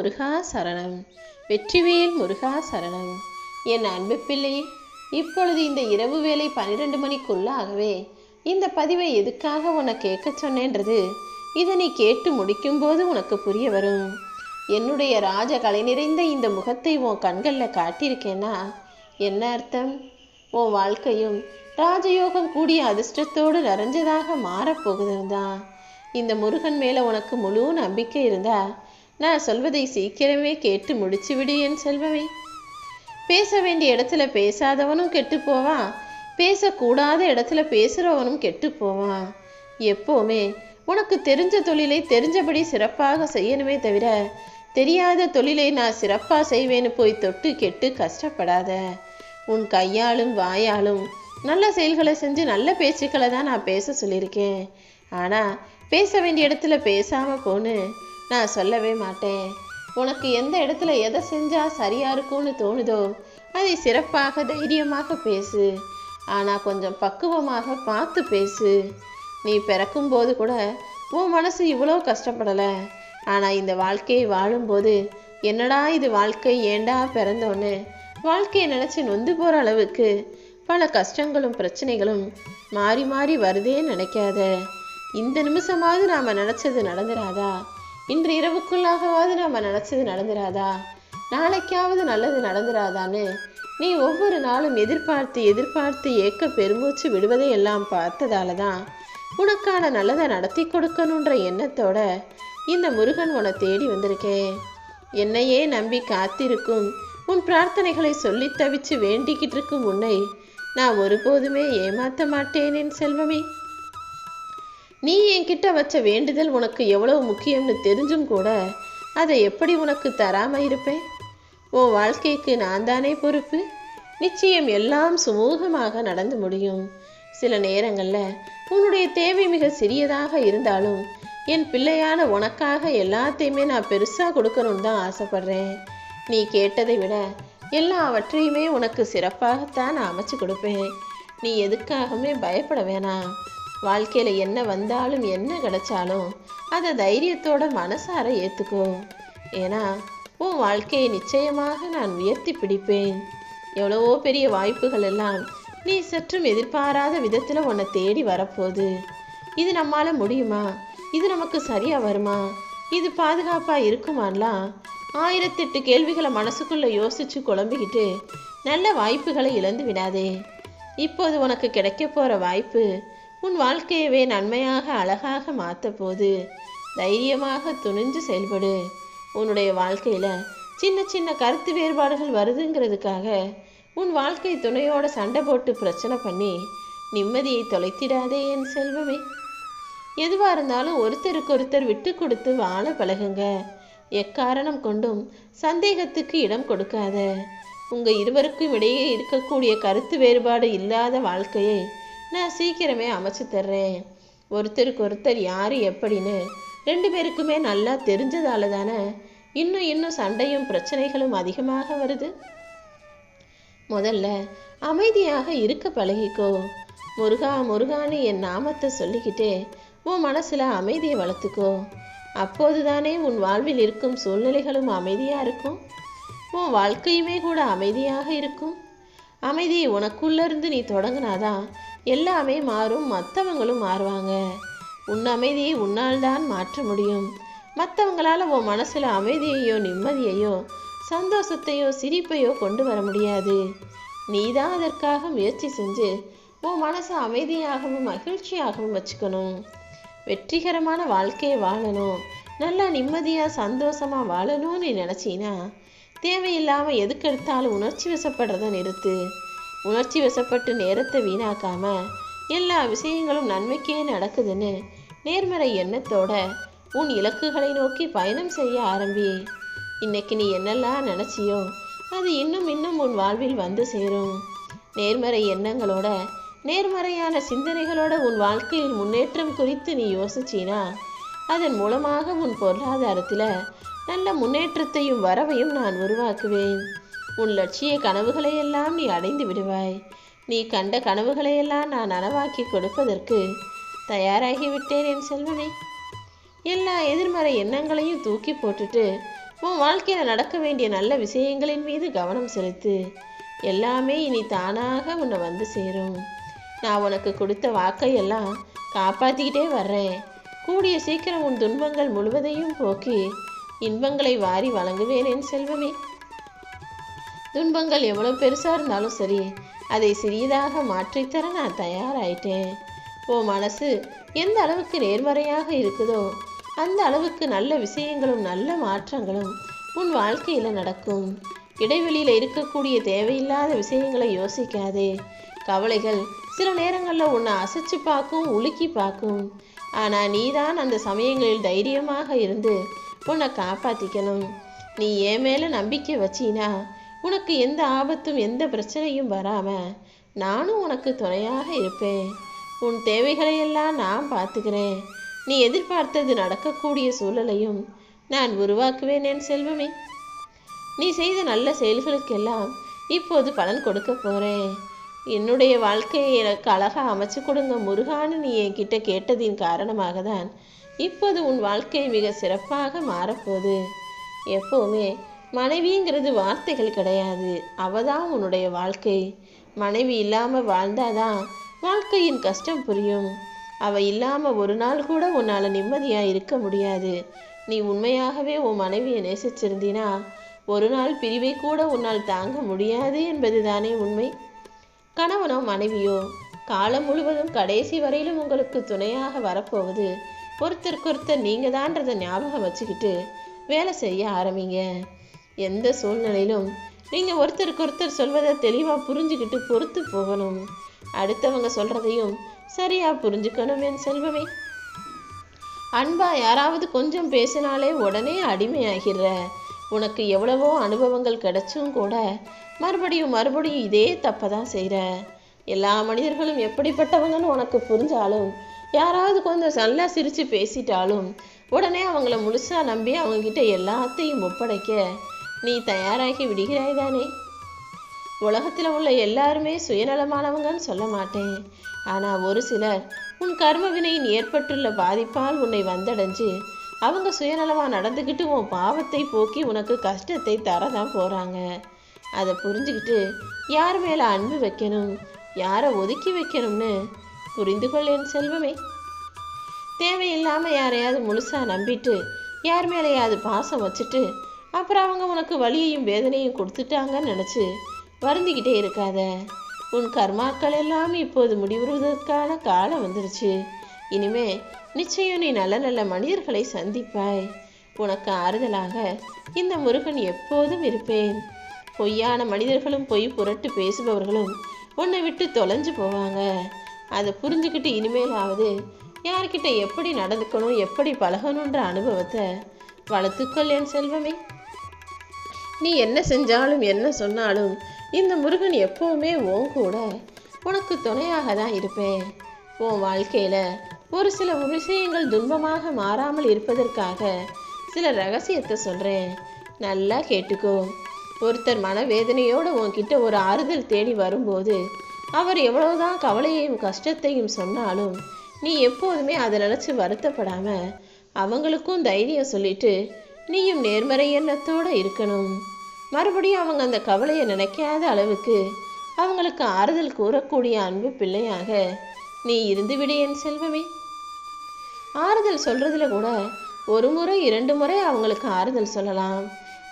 முருகா சரணம். வெற்றிவேல் முருகா சரணம். என் அன்பு பிள்ளையே இப்பொழுது இந்த இரவு வேலை பன்னிரெண்டு மணிக்குள்ளாகவே இந்த பதிவை எதுக்காக உன்னை கேட்க சொன்னேன்றது இதை நீ கேட்டு முடிக்கும்போது உனக்கு புரிய வரும். என்னுடைய ராஜ கலை நிறைந்த இந்த முகத்தை உன் கண்களில் காட்டியிருக்கேன்னா என்ன அர்த்தம்? உன் வாழ்க்கையும் ராஜயோகம் கூடிய அதிர்ஷ்டத்தோடு நிறைஞ்சதாக மாறப்போகுதுதான் இந்த முருகன் மேலே உனக்கு முழு நம்பிக்கை இருந்தால் நான் சொல்வதை சீக்கிரமே கேட்டு முடிச்சு விடு என் செல்வமே. பேச வேண்டிய இடத்துல பேசாதவனும் கெட்டு போவான் பேசக்கூடாத இடத்துல பேசுகிறவனும் கெட்டு போவான் எப்போவுமே உனக்கு தெரிஞ்ச தொழிலை தெரிஞ்சபடி சிறப்பாக செய்யணுமே தவிர தெரியாத தொழிலை நான் சிறப்பாக செய்வேன்னு போய் தொட்டு கெட்டு கஷ்டப்படாத. உன் கையாலும் வாயாலும் நல்ல செயல்களை செஞ்சு நல்ல பேச்சுக்களை தான் நான் பேச சொல்லியிருக்கேன். ஆனால் பேச வேண்டிய இடத்துல பேசாமல் போன்னு நான் சொல்லவே மாட்டேன். உனக்கு எந்த இடத்துல எதை செஞ்சால் சரியாக இருக்கும்னு தோணுதோ அதை சிறப்பாக தைரியமாக பேசு. ஆனால் கொஞ்சம் பக்குவமாக பார்த்து பேசு. நீ பிறக்கும்போது கூட உன் மனசு இவ்வளோ கஷ்டப்படலை. ஆனால் இந்த வாழ்க்கையை வாழும்போது என்னடா இது வாழ்க்கை ஏண்டா பிறந்தோன்னு வாழ்க்கையை நினச்சி நொந்து போகிற அளவுக்கு பல கஷ்டங்களும் பிரச்சனைகளும் மாறி மாறி வருதே நினைக்காத. இந்த நிமிஷமாவது நாம் நினச்சது நடந்துடாதா இன்று இரவுக்குள்ளாகவாவது நாம் நினச்சது நடந்துராதா? நாளைக்காவது நல்லது நடந்துராதான்னு நீ ஒவ்வொரு நாளும் எதிர்பார்த்து எதிர்பார்த்து ஏக்க பெருமூச்சு விடுவதை எல்லாம் பார்த்ததால தான் உனக்கான நல்லதை நடத்தி கொடுக்கணுன்ற எண்ணத்தோட இந்த முருகன் உன தேடி வந்திருக்கேன் என்னையே நம்பி காத்திருக்கும் உன் பிரார்த்தனைகளை சொல்லி தவிச்சு வேண்டிக்கிட்டு இருக்கும் உன்னை நான் ஒருபோதுமே ஏமாத்த மாட்டேனேன் செல்வமே. நீ என்கிட்ட வச்ச வேண்டுதல் உனக்கு எவ்வளவு முக்கியம்னு தெரிஞ்சும் கூட அதை எப்படி உனக்கு தராம இருப்பேன்? உன் வாழ்க்கைக்கு நான் தானே பொறுப்பு? நிச்சயம் எல்லாம் சுமூகமாக நடந்து முடியும். சில நேரங்களில் உன்னுடைய தேவை மிக சிறியதாக இருந்தாலும் என் பிள்ளையான உனக்காக எல்லாத்தையுமே நான் பெருசாக கொடுக்கணும்னு தான் ஆசைப்படுறேன். நீ கேட்டதை விட எல்லாவற்றையுமே உனக்கு சிறப்பாகத்தான் நான் அமைச்சு கொடுப்பேன். நீ எதுக்காகவுமே பயப்பட வேணாம். வாழ்க்கையில் என்ன வந்தாலும் என்ன கிடைச்சாலும் அதை தைரியத்தோட மனசார ஏற்றுக்கோ ஏன்னா உன் வாழ்க்கையை நிச்சயமாக நான் உயர்த்தி பிடிப்பேன். எவ்வளவோ பெரிய வாய்ப்புகள் எல்லாம் நீ சற்றும் எதிர்பாராத விதத்தில் உன்னை தேடி வரப்போகுது. இது நம்மால் முடியுமா? இது நமக்கு சரியாக வருமா? இது பாதுகாப்பாக இருக்குமான்லாம் ஆயிரத்தெட்டு கேள்விகளை மனசுக்குள்ளே யோசிச்சு குழம்பிக்கிட்டு நல்ல வாய்ப்புகளை இழந்து விடாதே. இப்போது உனக்கு கிடைக்க போகிற வாய்ப்பு உன் வாழ்க்கையவே நன்மையாக அழகாக மாற்ற போது தைரியமாக துணிஞ்சு செயல்படு. உன்னுடைய வாழ்க்கையில் சின்ன சின்ன கருத்து வேறுபாடுகள் வருதுங்கிறதுக்காக உன் வாழ்க்கை துணையோட சண்டை போட்டு பிரச்சனை பண்ணி நிம்மதியை தொலைத்திடாதே என் செல்வமே. எதுவாக இருந்தாலும் ஒருத்தருக்கு ஒருத்தர் விட்டு கொடுத்து வாழ பழகுங்க. எக்காரணம் கொண்டும் சந்தேகத்துக்கு இடம் கொடுக்காத. உங்கள் இருவருக்கும் இடையே இருக்கக்கூடிய கருத்து வேறுபாடு இல்லாத வாழ்க்கையை நான் சீக்கிரமே அமைச்சு தர்றேன். ஒருத்தருக்கு ஒருத்தர் யார் எப்படின்னு ரெண்டு பேருக்குமே நல்லா தெரிஞ்சதால தானே இன்னும் இன்னும் சண்டையும் பிரச்சனைகளும் அதிகமாக வருது. முதல்ல அமைதியாக இருக்க பழகிக்கோ. முருகா முருகான்னு என் நாமத்தை சொல்லிக்கிட்டே உன் மனசில் அமைதியை வளர்த்துக்கோ. அப்போதுதானே உன் வாழ்வில் இருக்கும் சூழ்நிலைகளும் அமைதியாக இருக்கும். உன் வாழ்க்கையுமே கூட அமைதியாக இருக்கும். அமைதி உனக்குள்ளேருந்து நீ தொடங்கினாதான் எல்லாமே மாறும் மற்றவங்களும் மாறுவாங்க. உன் அமைதியை உன்னால் தான் மாற்ற முடியும். மற்றவங்களால் உன் மனசில் அமைதியையோ நிம்மதியையோ சந்தோஷத்தையோ சிரிப்பையோ கொண்டு வர முடியாது. நீ தான் அதற்காக முயற்சி செஞ்சு உன் மனசை அமைதியாகவும் மகிழ்ச்சியாகவும் வச்சுக்கணும். வெற்றிகரமான வாழ்க்கையை வாழணும். நல்லா நிம்மதியாக சந்தோஷமாக வாழணும்னு நினச்சின்னா நினச்சினா தேவையில்லாமல் எதுக்கெடுத்தாலும் உணர்ச்சி வசப்படுறத நிறுத்து. உணர்ச்சி வசப்பட்டு நேரத்தை வீணாக்காம எல்லா விஷயங்களும் நன்மைக்கே நடக்குதுன்னு நேர்மறை எண்ணத்தோட உன் இலக்குகளை நோக்கி பயணம் செய்ய ஆரம்பி. இன்னைக்கு நீ என்னெல்லாம் நினச்சியோ அது இன்னும் இன்னும் உன் வாழ்வில் வந்து சேரும். நேர்மறை எண்ணங்களோட நேர்மறையான சிந்தனைகளோட உன் வாழ்க்கையில் முன்னேற்றம் குறித்து நீ யோசிச்சினா அதன் மூலமாக உன் பொருளாதாரத்தில் நல்ல முன்னேற்றத்தையும் வரவையும் நான் உருவாக்குவேன். உன் லட்சிய கனவுகளையெல்லாம் நீ அடைந்து விடுவாய். நீ கண்ட கனவுகளையெல்லாம் நான் நனவாக்கி கொடுப்பதற்கு தயாராகி விட்டேன் என் செல்வனை எல்லா எதிர்மறை எண்ணங்களையும் தூக்கி போட்டுட்டு உன் வாழ்க்கையில் நடக்க வேண்டிய நல்ல விஷயங்களின் மீது கவனம் செலுத்து. எல்லாமே இனி தானாக உன்னை வந்து சேரும். நான் உனக்கு கொடுத்த வாக்கையெல்லாம் காப்பாற்றிக்கிட்டே வர்றேன். கூடிய சீக்கிரம் உன் துன்பங்கள் முழுவதையும் போக்கி இன்பங்களை வாரி வழங்குவேன் என் செல்வமே. துன்பங்கள் எவ்வளோ பெருசாக இருந்தாலும் சரி அதை சிறியதாக மாற்றித்தர நான் தயாராயிட்டேன். உன் மனசு எந்த அளவுக்கு நேர்மறையாக இருக்குதோ அந்த அளவுக்கு நல்ல விஷயங்களும் நல்ல மாற்றங்களும் உன் வாழ்க்கையில் நடக்கும். இடைவெளியில் இருக்கக்கூடிய தேவையில்லாத விஷயங்களை யோசிக்காதே. கவலைகள் சில நேரங்களில் உன்னை அசைச்சு பார்க்கும் உலுக்கி பார்க்கும். ஆனால் நீதான் அந்த சமயங்களில் தைரியமாக இருந்து உன்னை காப்பாற்றிக்கணும் நீ ஏன் மேலே நம்பிக்கை வச்சினா உனக்கு எந்த ஆபத்தும் எந்த பிரச்சனையும் வராம நானும் உனக்கு துணையாக இருப்பேன். உன் தேவைகளையெல்லாம் நான் பார்த்துக்கிறேன். நீ எதிர்பார்த்தது நடக்கக்கூடிய சூழலையும் நான் உருவாக்குவேன் என் செல்வமே. நீ செய்த நல்ல செயல்களுக்கெல்லாம் இப்போது பலன் கொடுக்க போறேன். என்னுடைய வாழ்க்கையை எனக்கு அழகாக அமைச்சு கொடுங்க முருகான்னு நீ என்கிட்ட கேட்டதின் காரணமாக தான் இப்போது உன் வாழ்க்கை மிக சிறப்பாக மாறப்போகுது. எப்போவுமே மனைவிங்கிறது வார்த்தைகள் கிடையாது. அவ தான் உன்னுடைய வாழ்க்கை. மனைவி இல்லாமல் வாழ்ந்தாதான் வாழ்க்கையின் கஷ்டம் புரியும். அவ இல்லாமல் ஒரு நாள் கூட உன்னால் நிம்மதியாக இருக்க முடியாது. நீ உண்மையாகவே உன் மனைவியை நேசிச்சிருந்தினா ஒரு நாள் பிரிவை கூட உன்னால் தாங்க முடியாது என்பதுதானே உண்மை. கணவனோ மனைவியோ காலம் முழுவதும் கடைசி வரையிலும் உங்களுக்கு துணையாக வரப்போவது ஒருத்தருக்கொருத்தர் நீங்கள் தான்றதை ஞாபகம் வச்சுக்கிட்டு வேலை செய்ய ஆரம்பிங்க. எந்த சூழ்நிலையிலும் நீங்கள் ஒருத்தருக்கொருத்தர் சொல்வதை தெளிவாக புரிஞ்சுக்கிட்டு பொறுத்து போகணும். அடுத்தவங்க சொல்கிறதையும் சரியாக புரிஞ்சுக்கணும் என் செல்வமே. அன்பா யாராவது கொஞ்சம் பேசினாலே உடனே அடிமையாகிற உனக்கு எவ்வளவோ அனுபவங்கள் கிடைச்சும் கூட மறுபடியும் மறுபடியும் இதே தப்பை தான் செய்கிற எல்லா மனிதர்களும் எப்படிப்பட்டவங்கன்னு உனக்கு புரிஞ்சாலும் யாராவது கொஞ்சம் நல்லா சிரித்து பேசிட்டாலும் உடனே அவங்கள முழுசாக நம்பி அவங்கக்கிட்ட எல்லாத்தையும் ஒப்படைக்க நீ தயாராகி விடுகிறாய் தானே உலகத்தில் உள்ள எல்லாருமே சுயநலமானவங்கன்னு சொல்ல மாட்டேன். ஆனால் ஒரு சிலர் உன் கர்ம வினையின் ஏற்பட்டுள்ள பாதிப்பால் உன்னை வந்தடைஞ்சு அவங்க சுயநலமாக நடந்துக்கிட்டு உன் பாவத்தை போக்கி உனக்கு கஷ்டத்தை தரதான் போகிறாங்க அதை புரிஞ்சுக்கிட்டு யார் மேலே அன்பு வைக்கணும்? யாரை ஒதுக்கி வைக்கணும்னு புரிந்து கொள் என் செல்வமே. தேவையில்லாமல் யாரையாவது முழுசாக நம்பிட்டு யார் மேலேயாவது பாசம் வச்சுட்டு அப்புறம் அவங்க உனக்கு வலியையும் வேதனையும் கொடுத்துட்டாங்கன்னு நினச்சி வருந்திக்கிட்டே இருக்காத. உன் கர்மாக்கள் எல்லாம் இப்போது முடிவுறுவதற்கான காலம் வந்துருச்சு. இனிமே நிச்சயம் நீ நல்ல நல்ல மனிதர்களை சந்திப்பாய். உனக்கு ஆறுதலாக இந்த முருகன் எப்போதும் இருப்பேன். பொய்யான மனிதர்களும் பொய் புரட்டு பேசுபவர்களும் உன்னை விட்டு தொலைஞ்சு போவாங்க. அதை புரிஞ்சுக்கிட்டு இனிமேலாவது யார்கிட்ட எப்படி நடந்துக்கணும் எப்படி பழகணுன்ற அனுபவத்தை வளர்த்துக்கொள் என் செல்வமே. நீ என்ன செஞ்சாலும் என்ன சொன்னாலும் இந்த முருகன் எப்பவுமே உன் கூட. உனக்கு துணையாக தான் இருப்பேன். உன் வாழ்க்கையில் ஒரு சில விஷயங்கள் துன்பமாக மாறாமல் இருப்பதற்காக சில ரகசியத்தை சொல்கிறேன் நல்லா கேட்டுக்கோ. ஒருத்தர் மனவேதனையோடு உன்கிட்ட ஒரு ஆறுதல் தேடி வரும்போது அவர் எவ்வளவுதான் கவலையையும் கஷ்டத்தையும் சொன்னாலும் நீ எப்போதுமே அதை நினச்சி வருத்தப்படாமல் அவங்களுக்கும் தைரியம் சொல்லிட்டு நீயும் நேர்மறை எண்ணத்தோடு இருக்கணும். மறுபடியும் அவங்க அந்த கவலையை நினைக்காத அளவுக்கு அவங்களுக்கு ஆறுதல் கூறக்கூடிய அன்பு பிள்ளையாக நீ இருந்து விடு என் செல்வமே. ஆறுதல் சொல்றதுல கூட ஒரு முறை இரண்டு முறை அவங்களுக்கு ஆறுதல் சொல்லலாம்.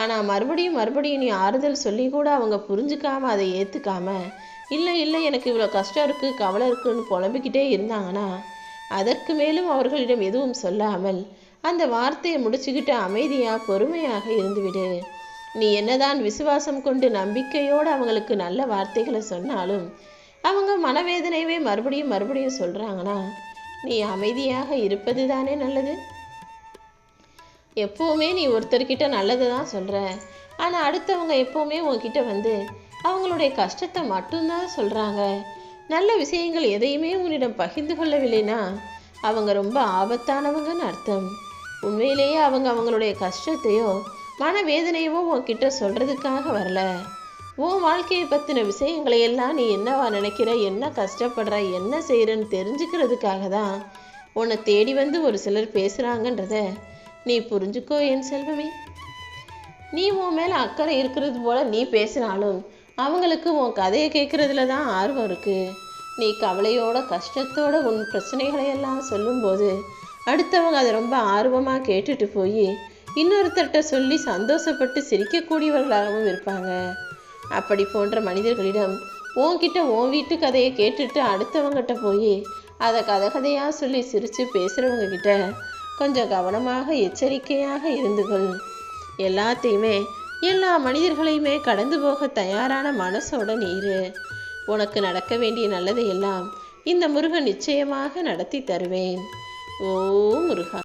ஆனால் மறுபடியும் மறுபடியும் நீ ஆறுதல் சொல்லி கூட அவங்க புரிஞ்சுக்காம அதை ஏற்றுக்காம இல்லை இல்லை எனக்கு இவ்வளோ கஷ்டம் இருக்குது கவலை இருக்குன்னு புலம்பிக்கிட்டே இருந்தாங்கன்னா அதற்கு மேலும் அவர்களிடம் எதுவும் சொல்லாமல் அந்த வார்த்தையை முடிச்சுக்கிட்டு அமைதியாக பொறுமையாக இருந்துவிடு நீ என்னதான் விசுவாசம் கொண்டு நம்பிக்கையோடு அவங்களுக்கு நல்ல வார்த்தைகளை சொன்னாலும் அவங்க மனவேதனையவே மறுபடியும் மறுபடியும் சொல்கிறாங்கன்னா நீ அமைதியாக இருப்பது தானே நல்லது? எப்போவுமே நீ ஒருத்தர்கிட்ட நல்லதை தான் சொல்கிற ஆனால் அடுத்தவங்க எப்போவுமே உங்ககிட்ட வந்து அவங்களுடைய கஷ்டத்தை மட்டும்தான் சொல்கிறாங்க நல்ல விஷயங்கள் எதையுமே உன்னிடம் பகிர்ந்து கொள்ளவில்லைனா அவங்க ரொம்ப ஆபத்தானவங்கன்னு அர்த்தம். உண்மையிலேயே அவங்க அவங்களுடைய கஷ்டத்தையோ மனவேதனையவும் உன்கிட்ட சொல்கிறதுக்காக வரல. உன் வாழ்க்கையை பற்றின விஷயங்களை எல்லாம் நீ என்னவா நினைக்கிற என்ன கஷ்டப்படுற என்ன செய்கிறன்னு தெரிஞ்சுக்கிறதுக்காக தான் உன்னை தேடி வந்து ஒரு சிலர் பேசுகிறாங்கன்றத நீ புரிஞ்சுக்கோ என் செல்வமே. நீ உன் மேலே அக்கறை இருக்கிறது போல நீ பேசினாலும் அவங்களுக்கு உன் கதையை கேட்குறதுல தான் ஆர்வம் இருக்குது நீ கவலையோட கஷ்டத்தோட உன் பிரச்சனைகளை எல்லாம் சொல்லும்போது அடுத்தவங்க அதை ரொம்ப ஆர்வமாக கேட்டுட்டு போய் இன்னொருத்தர்கிட்ட சொல்லி சந்தோஷப்பட்டு சிரிக்கக்கூடியவர்களாகவும் இருப்பாங்க. அப்படி போன்ற மனிதர்களிடம் உன்கிட்ட உன் வீட்டு கதையை கேட்டுட்டு அடுத்தவங்ககிட்ட போய் அதை கதை கதையாக சொல்லி சிரித்து பேசுகிறவங்க கிட்ட கொஞ்சம் கவனமாக எச்சரிக்கையாக இருந்துகள் எல்லாத்தையுமே எல்லா மனிதர்களையுமே கடந்து போக தயாரான மனசோட நீரு. உனக்கு நடக்க வேண்டிய நல்லதை எல்லாம் இந்த முருகன் நிச்சயமாக நடத்தி தருவேன். ஓ முருகா!